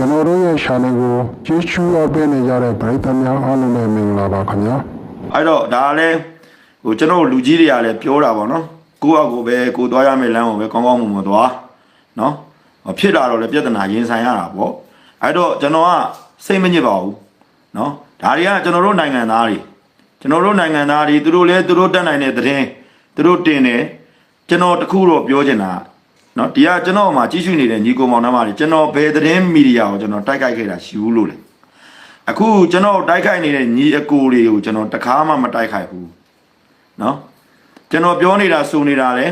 ကျွန်တော်တို့ရဲ့ channel ကိုကြည့်ရှုအားပေးနေကြတဲ့ပရိသတ်များအားလုံးပဲမင်္ဂလာပါခင်ဗျာအဲ့တော့ဒါကလည်းဟိုကျွန်တော်တို့လူကြီးတွေကလည်းပြောတာပေါ့နော်ကိုယ့်အကိုပဲကိုယ်သွားရမယ့်လမ်းကိုပဲကောင်းကောင်းမွန်မွန်သွားနော်ဟောဖြစ်လာတော့လည်းပြဿနာရင်ဆိုင်ရတာပေါ့အဲ့တော့ကျွန်တော်ကစိတ်မညစ်ပါဘူးနော်ဒါတွေကကျွန်တော်တို့နိုင်ငံသားတွေကျွန်တော်တို့နိုင်ငံသားတွေသူတို့လည်းသူတို့တက်နိုင်တဲ့သတင်းသူတို့တင်တယ်ကျွန်တော်တခုတော့ပြောချင်တာ နော်ဒီကကျွန်တော်မှကြည့်ရှုနေတဲ့ညီကောင်မောင်နှမတွေကျွန်တော်ဘယ်သတင်းမီဒီယာကိုကျွန်တော်တိုက်ခိုက်ခဲ့တာရှိဘူးလို့လေအခုကျွန်တော်တိုက်ခိုက်နေတဲ့ညီအကိုတွေကိုကျွန်တော်တခါမှမတိုက်ခိုက်ဘူးနော်ကျွန်တော်ပြောနေတာဆိုနေတာလေ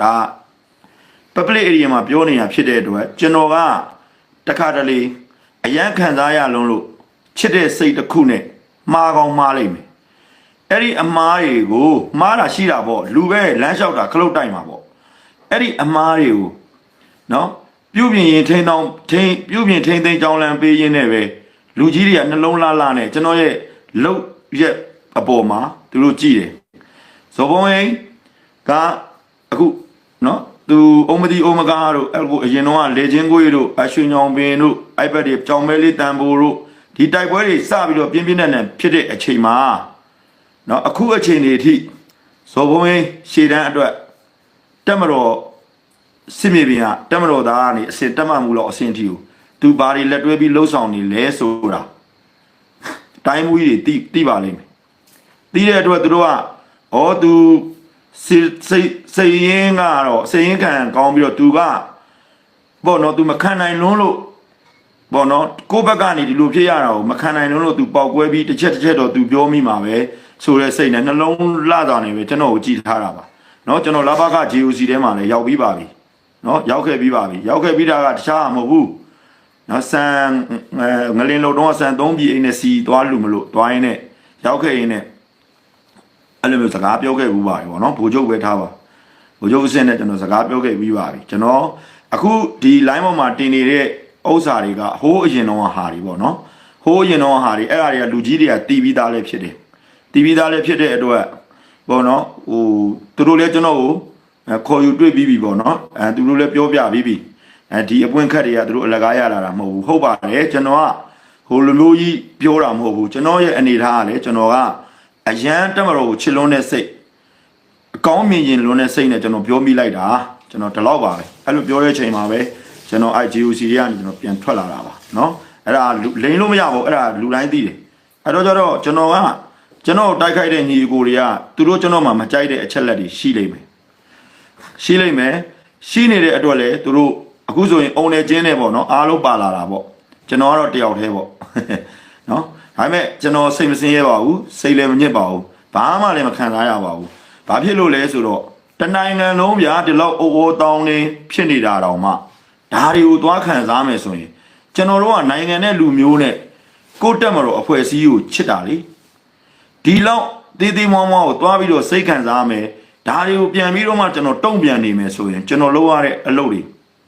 ဒါ public area မှာပြောနေတာဖြစ်တဲ့အတွက်ကျွန်တော်ကတခါတလေအရန်ခံစားရလုံးလို့ချစ်တဲ့စိတ်တစ်ခုနဲ့မှားကောင်းမှားလိုက်မယ်အဲ့ဒီအမားတွေကိုမှားတာရှိတာပေါ့လူပဲလမ်းလျှောက်တာခလုတ်တိုက်မှာပေါ့ အဲ့ဒီအမားတွေကိုနော်ပြုပြင်ရင်ထိန်းတောင်းထိန်းပြုပြင်ထိန်းသိမ်းကြောင်းလံပေးရင်းနဲ့ပဲလူကြီးတွေကနှလုံးလှလှနဲ့ကျွန်တော်ရဲ့လုတ်ရက်အပေါ်မှာသူတို့ကြည့်တယ်ဇော်ဘုံရင်ကအခုနော်သူအုံမဒီအုံမကားတို့အခုအရင်တော့လေချင်းကိုရီတို့အရွှေညောင်ပင်တို့ iPad တွေကြောင်မဲလေးတန်ဖိုတို့ဒီတိုက်ပွဲတွေစပြီးတော့ပြင်းပြင်းထန်ထန်ဖြစ်တဲ့အချိန်မှာနော်အခုအချိန်တွေအထိဇော်ဘုံရင်ရှေ့တန်းအတွက် တက်မတော်စစ်မြေပြင်ကတက်မတော်သားကနေအစင်တက်မှမှုတော့အစင်အထီကိုသူဘာတွေလက်တွဲပြီးလှုပ်ဆောင်နေလဲဆိုတာတိုင်းမှုကြီးတွေတိတိပါလိမ့်မယ်တိတဲ့အတွက်သူတို့ကဩသူစိစိစိတ်ရင်းကတော့စိတ်ရင်းခံကောင်းပြီးတော့သူကပေါ့နော်သူမခံနိုင်လွန်းလို့ပေါ့နော်ကိုယ့်ဘက်ကနေဒီလိုဖြစ်ရတာကိုမခံနိုင်လွန်းလို့သူပေါက်ကွဲပြီးတစ်ချက်တစ်ချက်တော့သူပြောမိမှာပဲဆိုတဲ့စိတ်နဲ့နှလုံးလှတာနေပဲကျွန်တော်ကိုကြည်ထားတာပါ နော်ကျွန်တော်လဘက GOC ထဲမှာလည်းရောက်ပြီးပါပြီနော်ရောက်ခဲ့ပြီးပါပြီရောက်ခဲ့ပြီးတာကတခြားမဟုတ်ဘူးနော်ဆန်ငလင်းလုံတော့ဆန်သုံးပြည်အိမ်နဲ့စီသွားလူမလို့သွားရင်းနဲ့ရောက်ခဲ့ရင်းနဲ့အဲ့လိုမျိုးစကားပြောခဲ့ဘူးပါပြီပေါ့နော်ဗိုလ်ချုပ်ပဲထားပါဗိုလ်ချုပ်အဆင့်နဲ့ကျွန်တော်စကားပြောခဲ့ပြီးပါပြီကျွန်တော်အခုဒီ line ပေါ်မှာတင်နေတဲ့ဥစ္စာတွေကဟိုးအရင်တော့ဟာတွေပေါ့နော်ဟိုးအရင်တော့ဟာတွေအဲ့အရာတွေကလူကြီးတွေကတီးပြီးသားလည်းဖြစ်တယ်တီးပြီးသားလည်းဖြစ်တဲ့အတွက် ဗောနော်ဟိုသူတို့လည်းကျွန်တော်ကိုအဲခေါ်ယူတွေ့ပြီးပြီဗောနော်အဲသူတို့လည်းပြောပြပြီးပြီအဲဒီအပွင့်ခတ်တွေကသူတို့အလကားရလာတာမဟုတ်ဘူးဟုတ်ပါတယ်ကျွန်တော်ကဟိုလိုမျိုးကြီးပြောတာမဟုတ်ဘူးကျွန်တော်ရဲ့အနေထားကလည်းကျွန်တော်ကအရန်တက်မတော်ကိုချစ်လွန်းတဲ့စိတ်အကောင်းမြင်ရင်လွန်းတဲ့စိတ်နဲ့ကျွန်တော်ပြောမိလိုက်တာကျွန်တော်ဒီလောက်ပါပဲအဲ့လိုပြောတဲ့ချိန်မှာပဲကျွန်တော် IGOC တွေကနေကျွန်တော်ပြန်ထွက်လာတာပါเนาะအဲ့ဒါလူလိန်လို့မရဘူးအဲ့ဒါလူတိုင်းသိတယ်အဲ့တော့ကျတော့ကျွန်တော်က ကျွန်တော်တိုက်ခိုက်တဲ့ညီအကိုတွေကသူတို့ကျွန်တော်မှမကြိုက်တဲ့အချက်လက်တွေရှိလိမ့်မယ်ရှိလိမ့်မယ်ရှိနေတဲ့အတွက်လည်းသူတို့အခုဆိုရင်အုံနေချင်းနဲ့ပေါ့နော်အားလုံးပါလာတာပေါ့ကျွန်တော်ကတော့တယောက်တည်းပေါ့နော်ဒါပေမဲ့ကျွန်တော်စိတ်မစင်းရပါဘူးစိတ်လည်းမညစ်ပါဘူးဘာမှလည်းမခံစားရပါဘူးဘာဖြစ်လို့လဲဆိုတော့တနိုင်ငံလုံးဗျာဒီလောက်အိုအိုတောင်းနေဖြစ်နေတာတောင်မှဒါတွေကိုသွားခံစားမယ်ဆိုရင်ကျွန်တော်တို့ကနိုင်ငံနဲ့လူမျိုးနဲ့ကိုတက်မတော်အဖွဲ့အစည်းကိုချစ်တာလေ ဒီလောက်သေးသေးမွားမွားကိုသွားပြီးတော့စိတ်ခံစားမယ်ဒါတွေကိုပြန်ပြီးတော့မှကျွန်တော်တုံ့ပြန်နေမယ်ဆိုရင်ကျွန်တော်လုပ်ရတဲ့အလုပ်တွေ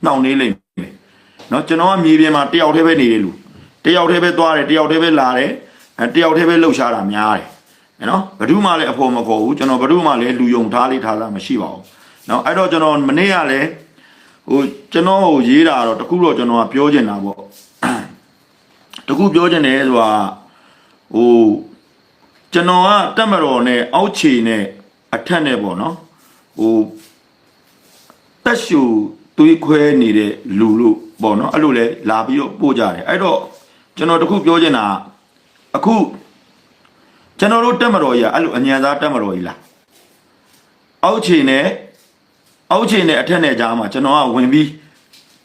နှောင့်နှေးလိမ့်မယ်เนาะကျွန်တော်ကမြေပြင်မှာတယောက်တည်းပဲနေတယ်လူ တယောက်တည်းပဲသွားတယ်တယောက်တည်းပဲလာတယ်အဲတယောက်တည်းပဲလှုပ်ရှားတာများတယ်နော်ဘယ်သူမှလည်းအဖို့မခေါ်ဘူးကျွန်တော်ဘယ်သူမှလည်းလူယုံထားလေးထားတာမရှိပါဘူးနော်အဲ့တော့ကျွန်တော်မနေ့ကလည်းဟိုကျွန်တော်ကိုရေးတာတော့တခုတော့ကျွန်တော်ကပြောချင်တာပေါ့တခုပြောချင်တယ်ဆိုတာဟို ကျွန်တော်ကတက်မတော်နဲ့အောက်ခြေနဲ့အထက်နဲ့ပေါ့နော်ဟိုတက်ရှူသွေးခွဲနေတဲ့လူလို့ပေါ့နော်အဲ့လိုလဲလာပြီးတော့ပို့ကြတယ်အဲ့တော့ကျွန်တော်တခုပြောချင်တာအခုကျွန်တော်တို့တက်မတော်ကြီးကအဲ့လိုအញ្ញံသားတက်မတော်ကြီးလားအောက်ခြေနဲ့အောက်ခြေနဲ့အထက်နဲ့ကြားမှာကျွန်တော်ကဝင်ပြီး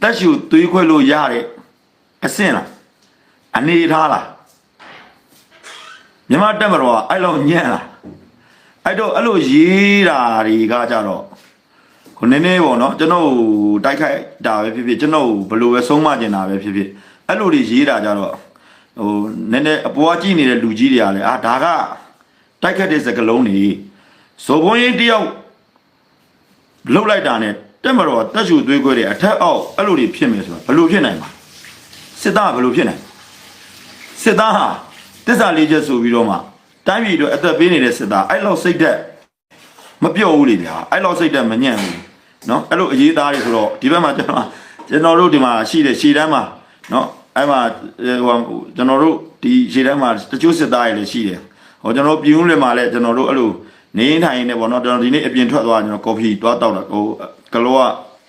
တက်ရှူသွေးခွဲလို့ရတဲ့အဆင့်လားအနေထားလား မြမတက်မတော်ကအဲ့လိုညံ့လားအဲ့တော့အဲ့လိုရေးတာတွေကကြတော့ခုနည်းနည်းပေါ့နော်ကျွန်တော်တိုက်ခိုက်တာပဲဖြစ်ဖြစ်ကျွန်တော်ဘယ်လိုပဲဆုံးမကျင်တာပဲဖြစ်ဖြစ်အဲ့လိုတွေရေးတာကြတော့ဟိုနည်းနည်းအပေါ်ကကြည့်နေတဲ့လူကြီးတွေကလည်းအာဒါကတိုက်ခတ်တဲ့စကလုံးနေဇော်ဘုံရင်တယောက်လှုပ်လိုက်တာနဲ့တက်မတော်တက်ချူသွေးခွဲတွေအထက်အောက်အဲ့လိုတွေဖြစ်မယ်ဆိုတော့ဘယ်လိုဖြစ်နိုင်မှာစစ်သားကဘယ်လိုဖြစ်နိုင်စစ်သားဟာ တစ္ဆာလေးချက်ဆိုပြီးတော့မှတိုင်းပြည်အတွက်အသက်ပေးနေတဲ့စစ်သားအဲ့လောက်စိတ်သက်မပြော့ဘူးလေဗျာအဲ့လောက်စိတ်သက်မညံ့ဘူးเนาะအဲ့လိုအရေးသားတွေဆိုတော့ဒီဘက်မှာကျွန်တော်ကျွန်တော်တို့ဒီမှာရှိတဲ့ရှည်တန်းမှာเนาะ အဲ့မှာဟိုကျွန်တော်တို့ဒီရှေ့တန်းမှာတချို့စစ်သားတွေလည်းရှိတယ်ဟောကျွန်တော်ပြည်ဦးလွင်မှာလည်းကျွန်တော်တို့အဲ့လိုနေထိုင်နေပေါ့နော်ကျွန်တော်ဒီနေ့အပြင်ထွက်သွားကျွန်တော်ကော်ဖီတွားတောက်တာဟိုကလောက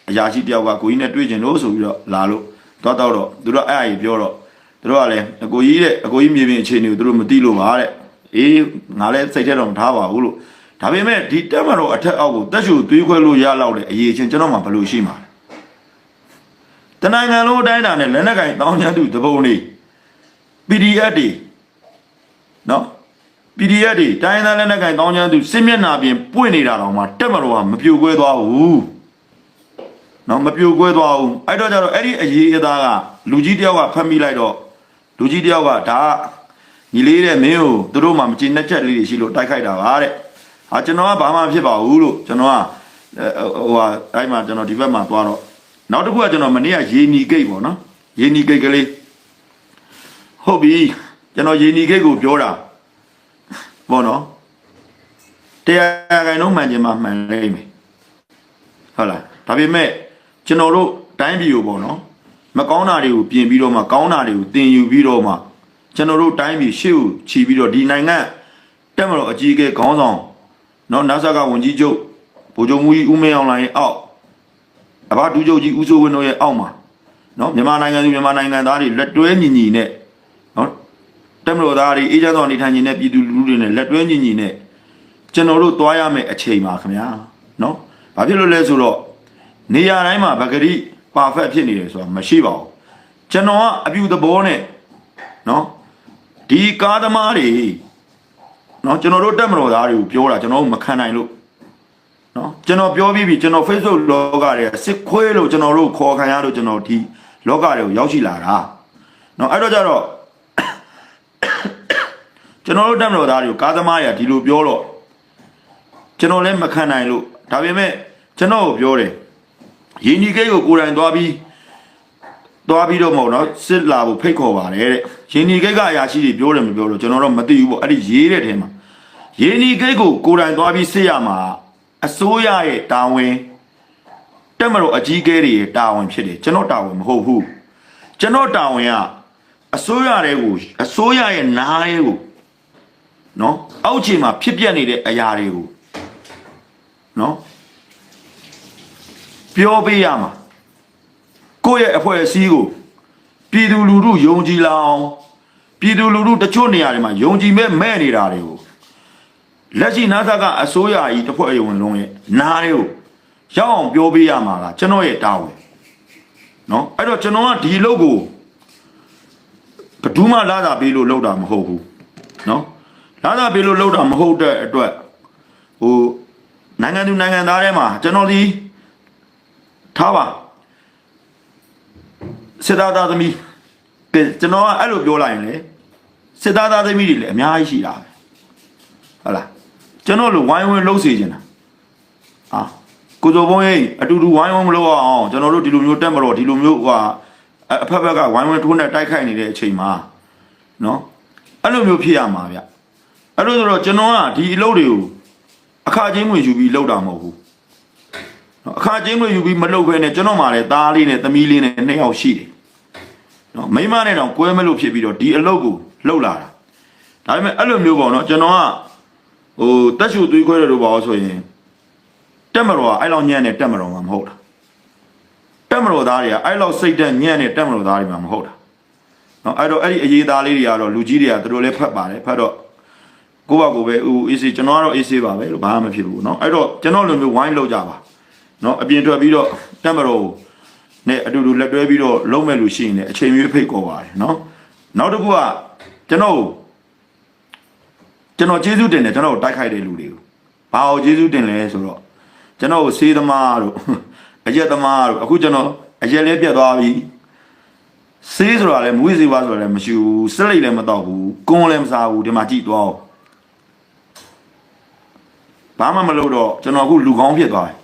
အရာရှိတယောက်ကကိုကြီးနဲ့တွေ့ကျင်လို့ဆိုပြီးတော့လာလို့တွားတောက်တော့သူတို့အဲ့အကြီးပြောတော့သူ တို့ကလည်းအကိုကြီးတဲ့အကိုကြီးမြေပြင်အခြေအနေကိုသူတို့မသိလို့ပါတဲ့အေးငါလည်းစိတ်ထဲတော့မထားပါဘူးလို့ဒါပေမဲ့ဒီတက်မတော်အထက်အောက်ကိုတက်ရှူသွေးခွဲလို့ရလောက်တဲ့အရေးချင်းကျွန်တော်မှဘယ်လိုရှိမှာလဲတနိုင်ငံလုံးအတိုင်းအတာနဲ့လက်နက်ကင်တောင်းချမ်းသူတပုံလေး PDF တွေနော် PDF တွေတိုင်းသားလက်နက်ကင်တောင်းချမ်းသူစစ်မျက်နှာပြင်ပွင့်နေတာတော့မှတက်မတော်ကမပြိုကွဲသွားဘူးနော်မပြိုကွဲသွားဘူးအဲ့တော့ကျတော့အဲ့ဒီအရေးအသားကလူကြီးတယောက်ကဖမ်းမိလိုက်တော့ လူကြီးတယောက်ကဒါကညီလေးတဲ့မင်းကိုသူတို့မှမကျေနပ်ချက်လေးတွေရှိလို့တိုက်ခိုက်တာပါတဲ့ဟာကျွန်တော်ကဘာမှဖြစ်ပါဘူးလို့ကျွန်တော်ကအဲဟိုဟာအဲ့မှာကျွန်တော်ဒီဘက်မှာသွားတော့နောက်တစ်ခုကကျွန်တော်မနေ့ကရေနီဂိတ်ပေါ့နော်ရေနီဂိတ်ကလေးဟုတ်ပြီကျွန်တော်ရေနီဂိတ်ကိုပြောတာပေါ့နော်တရားခိုင်လုံးမှန်ချင်မှမှန်လိမ့်မယ်ဟုတ်လားဒါပေမဲ့ကျွန်တော်တို့တိုင်းပြည်ကိုပေါ့နော် မကောင်းတာတွေကိုပြင်ပြီးတော့မှကောင်းတာတွေကိုတင်ယူပြီးတော့မှကျွန်တော်တို့တိုင်းပြည်ရှေ့ကိုခြီးပြီးတော့ဒီနိုင်ငံတက်မတော်အကြီးအကဲခေါင်းဆောင်နော်နာဆာကဝန်ကြီးချုပ်ဗိုလ်ချုပ်မူကြီးဦးမင်းအောင်လိုင်းအောက်အဘဒူးချုပ်ကြီးဦးစိုးဝင်းတို့ရဲ့အောက်မှာနော်မြန်မာနိုင်ငံသူမြန်မာနိုင်ငံသားတွေလက်တွဲညီညီနဲ့နော်တက်မတော်သားတွေအေးချမ်းစွာနေထိုင်နေတဲ့ပြည်သူလူထုတွေနဲ့လက်တွဲညီညီနဲ့ကျွန်တော်တို့သွားရမယ့်အချိန်ပါခင်ဗျာနော်ဘာဖြစ်လို့လဲဆိုတော့နေရာတိုင်းမှာဗကတိ ပါဖက်ဖြစ်နေတယ်ဆိုတာမရှိပါဘူးကျွန်တော်ကအပြူသဘောနဲ့နော်ဒီကားသမားတွေနော်ကျွန်တော်တို့တက်မတော်သားတွေကိုပြောတာကျွန်တော်တို့မခံနိုင်လို့နော်ကျွန်တော်ပြောပြီးပြီကျွန်တော် Facebook လောကတွေကစစ်ခွေးလို့ကျွန်တော်တို့ခေါ်ခံရလို့ကျွန်တော်ဒီလောကတွေကိုရောက်ရှိလာတာနော်အဲ့တော့ကြတော့ကျွန်တော်တို့တက်မတော်သားတွေကိုကားသမားတွေကဒီလိုပြောတော့ကျွန်တော်လည်းမခံနိုင်လို့ဒါပေမဲ့ကျွန်တော်ကိုပြောတယ် ယင်းဒီကိတ်ကိုကိုယ်တိုင်သွားပြီးသွားပြီးတော့မဟုတ်နော်စစ်လာဖို့ဖိတ်ခေါ်ပါတယ်တဲ့ယင်းဒီကိတ်ကအရာရှိတွေပြောတယ်မပြောလို့ကျွန်တော်တော့မသိဘူးပေါ့အဲ့ဒီရေးတဲ့ထဲမှာယင်းဒီကိတ်ကိုကိုယ်တိုင်သွားပြီးစစ်ရမှာအစိုးရရဲ့တာဝန်တက်မလို့အကြီးအကဲတွေရဲ့တာဝန်ဖြစ်တယ်ကျွန်တော်တာဝန်မဟုတ်ဘူးကျွန်တော်တာဝန်ကအစိုးရတွေကိုအစိုးရရဲ့နားရဲကိုနော်အောက်ခြေမှာဖြစ်ပျက်နေတဲ့အရာတွေကိုနော် ပြောပေးရမှာကိုယ့်ရဲ့အဖွဲ့အစည်းကိုပြည်သူလူထုယုံကြည်လာအောင်ပြည်သူလူထုတချို့နေရာတွေမှာယုံကြည်မဲ့မဲ့နေတာတွေကို လက်ရှိနာသကအစိုးရကြီးတစ်ဖွဲ့အဝင်လုံးရဲ့နားတွေကိုရောက်အောင်ပြောပေးရမှာကကျွန်တော်ရဲ့တာဝန်เนาะအဲ့တော့ကျွန်တော်ကဒီအလုပ်ကိုဘယ်သူမှလာတာပေးလို့လုပ်တာမဟုတ်ဘူးเนาะလာတာပေးလို့လုပ်တာမဟုတ်တဲ့အတွက်ဟိုနိုင်ငံသူနိုင်ငံသားတွေမှာကျွန်တော်ဒီ ထားပါစစ်သားသားသမီးကဲကျွန်တော်ကအဲ့လိုပြောလိုက်ရင်လေစစ်သားသားသမီးတွေလည်းအများကြီးရှိတာပဲဟုတ်လားကျွန်တော်လိုဝိုင်းဝန်းလှုပ်စေချင်တာအာကိုစိုးဘုံရေးအတူတူဝိုင်းဝန်းမလုပ်အောင်ကျွန်တော်တို့ဒီလိုမျိုးတက်မတော့ဒီလိုမျိုးဟိုဟာအဖက်ဖက်ကဝိုင်းဝန်းထိုးနဲ့တိုက်ခိုက်နေတဲ့အချိန်မှာနော်အဲ့လိုမျိုးဖြစ်ရမှာဗျအဲ့လိုဆိုတော့ကျွန်တော်ကဒီအလုပ်တွေကိုအခါချင်းဝင်ယူပြီးလုပ်တာမဟုတ်ဘူး နော်အခါချင်းဝင်ယူပြီးမလုပ်ဘဲနဲ့ကျွန်တော်မှလည်းသားလေးနဲ့သမီးလေးနဲ့နှစ်ယောက်ရှိတယ်နော်မိန်းမနဲ့တော့ကွဲမလို့ဖြစ်ပြီးတော့ဒီအလုပ်ကိုလုပ်လာတာ ဒါပေမဲ့အဲ့လိုမျိုးပေါ့နော်ကျွန်တော်ကဟိုတက်ရှူသွေးခွဲတယ်လို့ပါလို့ဆိုရင်တက်မတော်ကအဲ့လောက်ညံ့တဲ့တက်မတော်မှာမဟုတ်တာတက်မတော်သားတွေကအဲ့လောက်စိတ်တက်ညံ့တဲ့တက်မတော်သားတွေမှာမဟုတ်တာနော်အဲ့တော့အဲ့ဒီအရေးသားလေးတွေကတော့လူကြီးတွေကသူတို့လည်းဖတ်ပါတယ်ဖတ်တော့ကိုယ့်ဘာကိုယ်ပဲဟိုအေးစီကျွန်တော်ကတော့အေးစီပါပဲလို့ဘာမှမဖြစ်ဘူးเนาะအဲ့တော့ကျွန်တော်လိုမျိုးဝိုင်းလောက်ကြပါ နော်အပြင်ထွက်ပြီးတော့တက်မတော်နဲ့အတူတူလက်တွဲပြီးတော့လုံးမဲ့လို့ရှိရင်လည်းအချိန်မျိုးဖိတ်ခေါ်ပါတယ်နော်နောက်တစ်ခုကကျွန်တော်ကျွန်တော်ကျေးဇူးတင်တယ်ကျွန်တော်တိုက်ခိုက်တဲ့လူတွေကိုဘာအောင်ကျေးဇူးတင်လဲဆိုတော့ကျွန်တော်ဆေးသမားတို့အရက်သမားတို့အခုကျွန်တော်အရက်လေးပြတ်သွားပြီဆေးဆိုတာလည်းမွေးစေပါဆိုတာလည်းမရှိဘူးစက်လိတ်လည်းမတော့ဘူးကွန်းလည်းမစားဘူးဒီမှာကြည့်သွားဘာမှမလုပ်တော့ကျွန်တော်အခုလူကောင်းဖြစ်သွားတယ်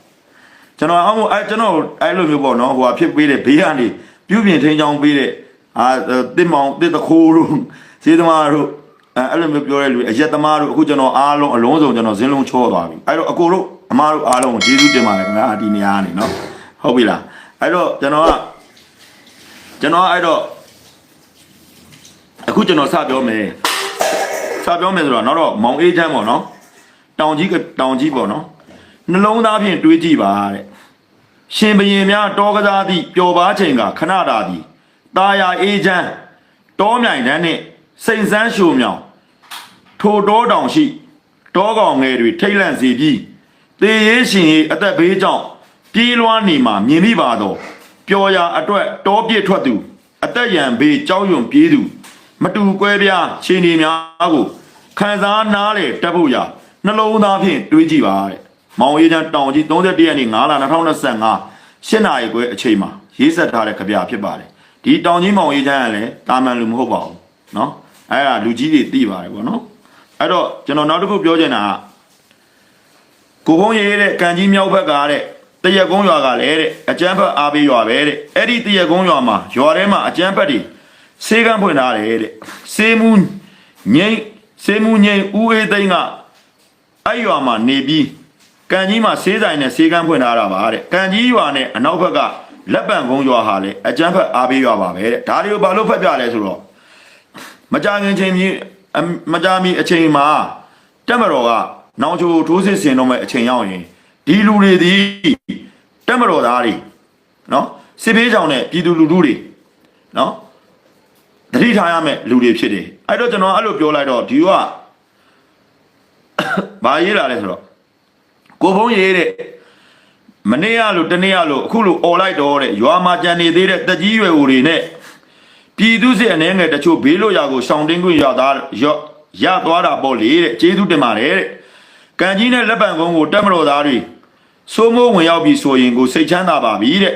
ကျွန်တော်အောက်မအဲကျွန်တော်အဲ့လိုမျိုးပေါ့နော်ဟိုဟာဖြစ်ပေးတဲ့ဘေးကနေပြုပြင်ထိန်းချောင်းပေးတဲ့အာတစ်မောင်တစ်တခိုးတို့စေးသမားတို့အဲအဲ့လိုမျိုးပြောတဲ့လူတွေအရက်သမားတို့အခုကျွန်တော်အားလုံးအလုံးစုံကျွန်တော်ဇင်းလုံးချောသွားပြီအဲ့တော့အကိုတို့အမားတို့အားလုံးကိုကျေးဇူးတင်ပါတယ်ခင်ဗျာဒီနေရာကနေနော်ဟုတ်ပြီလားအဲ့တော့ကျွန်တော်ကကျွန်တော်ကအဲ့တော့အခုကျွန်တော်စပြောမယ်စပြောမယ်ဆိုတော့နောက်တော့မောင်အေးချမ်းပေါ့နော်တောင်ကြီးကတောင်ကြီးပေါ့နော် နှလုံးသားဖြင့်တွေးကြည့်ပါတဲ့ရှင်ဘရင်များတောကစားသည့်ပျော်ပါချိန်ကခဏတာသည်ตาယာအေးချမ်းတောမြိုင်တန်းနှင့်စိန်စမ်းရှုံမြောင်ထိုတောတောင်ရှိတောကောင်ငယ်တွေထိတ်လန့်စေပြီးတေရေးရှင်၏အသက်ဘေးကြောင့်ပြေးလွှားနေမှမြင်မိပါတော့ပျော်ရာအတွက်တောပြည့်ထွက်သူအသက်ရန်ဘေးကြောက်ရွံ့ပြေးသူမတူကွဲပြားခြေနေများကိုခံစားနားလေတက်ဖို့ရာနှလုံးသားဖြင့်တွေးကြည့်ပါတဲ့။ မောင်အေးချမ်းတောင်ကြီး31ရက်နေ့9လ2025ရှစ်နာရီခွဲအချိန်မှာရေးဆက်ထားတဲ့ကြပြဖြစ်ပါတယ်။ဒီတောင်ကြီးမောင်အေးချမ်းကလည်းတာမန်လူမဟုတ်ပါဘူးเนาะ။အဲ့ဒါလူကြီးတွေသိပါတယ်ပေါ့နော်။အဲ့တော့ကျွန်တော်နောက်တစ်ခုပြောချင်တာကကိုဘုံရေးတဲ့ကံကြီးမြောက်ဘက်ကတဲ့တရက်ကုန်းရွာကလည်းတဲ့အကျန်းဖက်အားပေးရွာပဲတဲ့အဲ့ဒီတရက်ကုန်းရွာမှာရွာထဲမှာအကျန်းဖက်တွေစေးကန်းဖွင့်ထားတယ်တဲ့စေးမှုငိမ့်စေးမှုငိမ့်ဦးအေးသိန်းကအဲ့ရွာမှာနေပြီး ကံကြီးမှာစေးဆိုင်နဲ့စေးကန်းဖွင့်ထားတာပါတဲ့ကံကြီးရွာနဲ့အနောက်ဘက်ကလက်ပံကုန်းရွာဟာလည်းအကျန်းဖက်အားပေးရွာပါပဲတဲ့ဒါတွေကိုဘာလို့ဖက်ပြလဲဆိုတော့မကြခင်ချိန်ကြီးအမကြမီအချိန်မှာတက်မတော်ကနောင်ချိုထိုးစစ်ဆင်တော့မဲ့အချိန်ရောက်ရင်ဒီလူတွေဒီတက်မတော်သားတွေနော်စစ်ဘေးကြောင်နဲ့ပြည်သူလူထုတွေနော်တတိထားရမယ့်လူတွေဖြစ်တယ်အဲ့တော့ကျွန်တော်အဲ့လိုပြောလိုက်တော့ဒီကဘာရေးလာလဲဆိုတော့ ကိုဖုံးရေးတဲ့မနေ့ကလို့တနေ့ကလို့အခုလို့អော်လိုက်တော့တဲ့ရွာမှာကြံနေသေးတဲ့တက်ကြီးရွယ်ဦးတွေနဲ့ပြည်သူစစ်အနေငယ်တချို့ဘေးလို့ရာကိုရှောင်တင်းခွင့်ရသားရရသွားတာပေါ့လေတဲ့ကျေးဇူးတင်ပါတယ်တဲ့ကံကြီးနဲ့လက်ပံကုန်းကိုတက်မတော်သားတွေစိုးမိုးဝင်ရောက်ပြီဆိုရင်ကိုစိတ်ချမ်းသာပါပြီတဲ့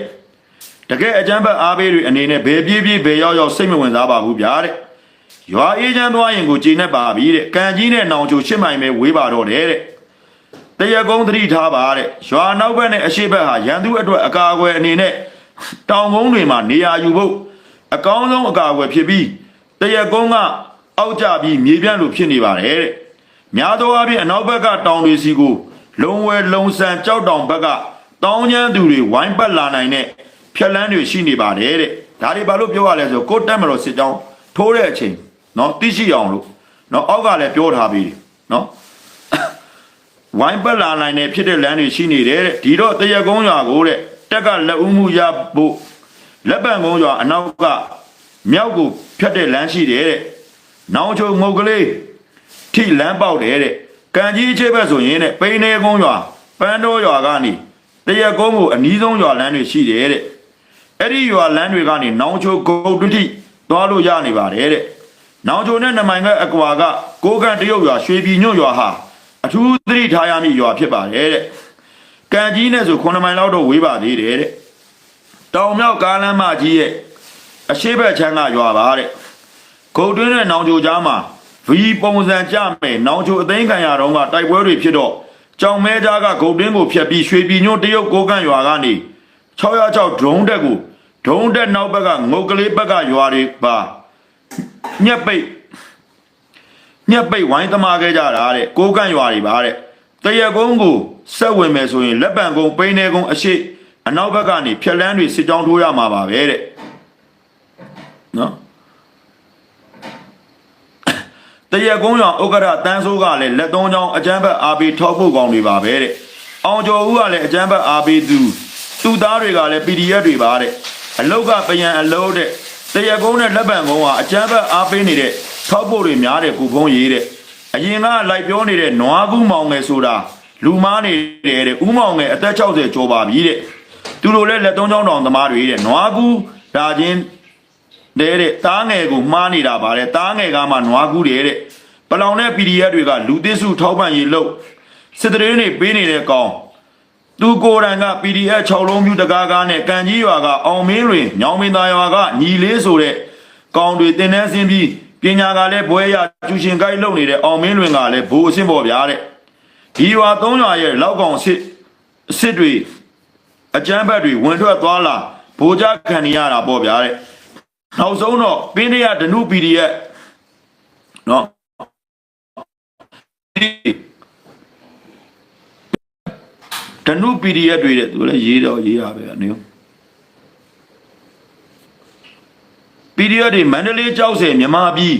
တကယ်အကြမ်းဖက်အားပေးတွေအနေနဲ့ဘယ်ပြေးပြေးဘယ်ရောက်ရောက်စိတ်မဝင်စားပါဘူးဗျာတဲ့ရွာအေးချမ်းသွားရင်ကိုကျေနပ်ပါပြီတဲ့ကံကြီးနဲ့နောင်ချိုရှစ်မိုင်ပဲဝေးပါတော့တယ်တဲ့ တရကုန်းသတိထားပါတဲ့ရွာနောက်ဘက်နဲ့အရှိဘက်ဟာရန်သူအတွက်အကာအကွယ်အနေနဲ့တောင်ကုန်းတွေမှာနေရာယူဖို့ အကောင်းဆုံးအကာအကွယ်ဖြစ်ပြီးတရက်ကုန်းကအောက်ကျပြီးမြေပြန့်လိုဖြစ်နေပါတယ်တဲ့များသောအားဖြင့်အနောက်ဘက်ကတောင်တွေစီကိုလုံဝဲလုံဆန်ကြောက်တောင်ဘက်ကတောင်းကျမ်းသူတွေဝိုင်းပတ်လာနိုင်တဲ့ဖြက်လန်းတွေရှိနေပါတယ်တဲ့ဒါတွေဘာလို့ပြောရလဲဆိုကိုတက်မလို့စစ်ကြောင်းထိုးတဲ့အချိန်เนาะသိရှိအောင်လို့เนาะအောက်ကလည်းပြောထားပြီးเนาะ ဝိုင်းပတ်လာနိုင်တဲ့ဖြစ်တဲ့လမ်းတွေရှိနေတယ်တဲ့ဒီတော့တရက်ကုန်းရွာကိုတဲ့တက်ကလက်ဦးမှုရဖို့လက်ပံကုန်းရွာအနောက်ကမြောက်ကိုဖြတ်တဲ့လမ်းရှိတယ်တဲ့နောင်ချုံငုတ်ကလေးထိလမ်းပေါက်တယ်တဲ့ကံကြီးအခြေဘက်ဆိုရင်တဲ့ပိန်းနေကုန်းရွာပန်းတော်ရွာကနေတရက်ကုန်းကိုအနီးဆုံးရွာလမ်းတွေရှိတယ်တဲ့အဲ့ဒီရွာလမ်းတွေကနေနောင်ချုံဂုတ်တွတိသွားလို့ရနေပါတယ်တဲ့နောင်ချုံနဲ့နမိုင်ကအကွာကကိုကန်တရုတ်ရွာရွှေပြည်ညွန့်ရွာဟာ အထူးသတိထားရမည့်ရွာဖြစ်ပါတယ်တဲ့။ကံကြီးနဲ့ဆို9မိုင်လောက်တော့ဝေးပါသေးတယ်တဲ့။တောင်မြောက်ကားလမ်းမကြီးရဲ့အရှိဘက်ချမ်းကရွာပါတဲ့။ဂုတ်တွင်းနဲ့နောင်ချိုကြားမှာဗီပုံစံကြမယ်နောင်ချိုအသိမ်းခံရတော့ကတိုက်ပွဲတွေဖြစ်တော့ကြောင်မဲကြားကဂုတ်တွင်းကိုဖျက်ပြီးရွှေပြည်ညွန့်တရုတ်ကိုကန့်ရွာကနေ606ဒရုန်းတက်ကိုဒရုန်းတက်နောက်ဘက်ကငုတ်ကလေးဘက်ကရွာတွေပါညက်ပိတ် ညက်ပိတ်ဝိုင်းသမားခဲ့ကြတာတဲ့ကိုကန့်ရွာတွေပါတဲ့တရက်ကုန်းကိုဆက်ဝင်မယ်ဆိုရင်လက်ပံကုန်းပိန်းနေကုန်းအရှိအနောက်ဘက်ကနေဖြက်လန်းတွေစစ်ကြောင်းထိုးရမှာပါပဲတဲ့နော်တရက်ကုန်းရွာဥက္ကဋ္ဌတန်းဆိုးကလည်းလက်သုံးချောင်းအကျန်းဘက်အာဘီထောက်ဖို့ကောင်းတွေပါပဲတဲ့အောင်ကျော်ဦးကလည်းအကျန်းဘက်အာဘီသူသူ့သားတွေကလည်း PDF တွေပါတဲ့အလုတ်ကပယံအလုတ်တဲ့တရက်ကုန်းနဲ့လက်ပံကုန်းကအကျန်းဘက်အားပေးနေတဲ့ ထောက်ဖို့တွေများတဲ့ကုဖုံးရေးတဲ့အရင်ကလိုက်ပြောနေတဲ့နွားကူးမောင်ငယ်ဆိုတာလူမားနေတယ်တဲ့ဥမောင်ငယ်အသက်60ကျော်ပါပြီတဲ့သူတို့လည်းလက်သုံးချောင်းတောင်သမားတွေတဲ့နွားကူးဒါချင်းတဲ့တဲ့တားငယ်ကိုမှားနေတာပါတဲ့တားငယ်ကမှနွားကူးတယ်တဲ့ပလောင်တဲ့ PDF တွေကလူသစ်စုထောက်ပံ့ရေးလုပ်စစ်တရေတွေပေးနေတဲ့ကောင်သူကိုယ်တိုင်က PDF 6လုံးမြူတကားကားနဲ့ကန်ကြီးရွာကအောင်မင်းလွင်ညောင်မင်းသားရွာကညီလေးဆိုတဲ့ကောင်တွေတင်နေဆင်းပြီး ပညာကလည်းဘွဲရကျူရှင်ကိုက်လုံနေတဲ့အောင်မင်းလွင်ကလည်းဘိုးအဆင့်ပေါ်ဗျာတဲ့ဒီရွာ၃ရွာရဲ့လောက်ကောင်စစ်စစ်တွေအကျန်းဘက်တွေဝင်ထွက်သွားလာဘိုးကြခံနေရတာပေါ့ဗျာတဲ့နောက်ဆုံးတော့ပင်းတရဒနု PDF နော်ဒနု PDF တွေတဲ့သူလည်းရေးတော့ရေးရပဲအနေ PDF တွေမန္တလေးကြောက်စင်မြန်မာပြည်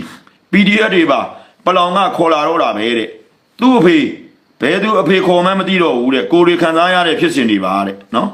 PDF တွေပါပလောင်ကခေါ်လာတော့တာပဲတဲ့သူ့အဖေဘယ်သူအဖေခေါ်မှန်းမသိတော့ဘူးတဲ့ကိုရီခံစားရတဲ့ဖြစ်စဉ်တွေပါတဲ့နော်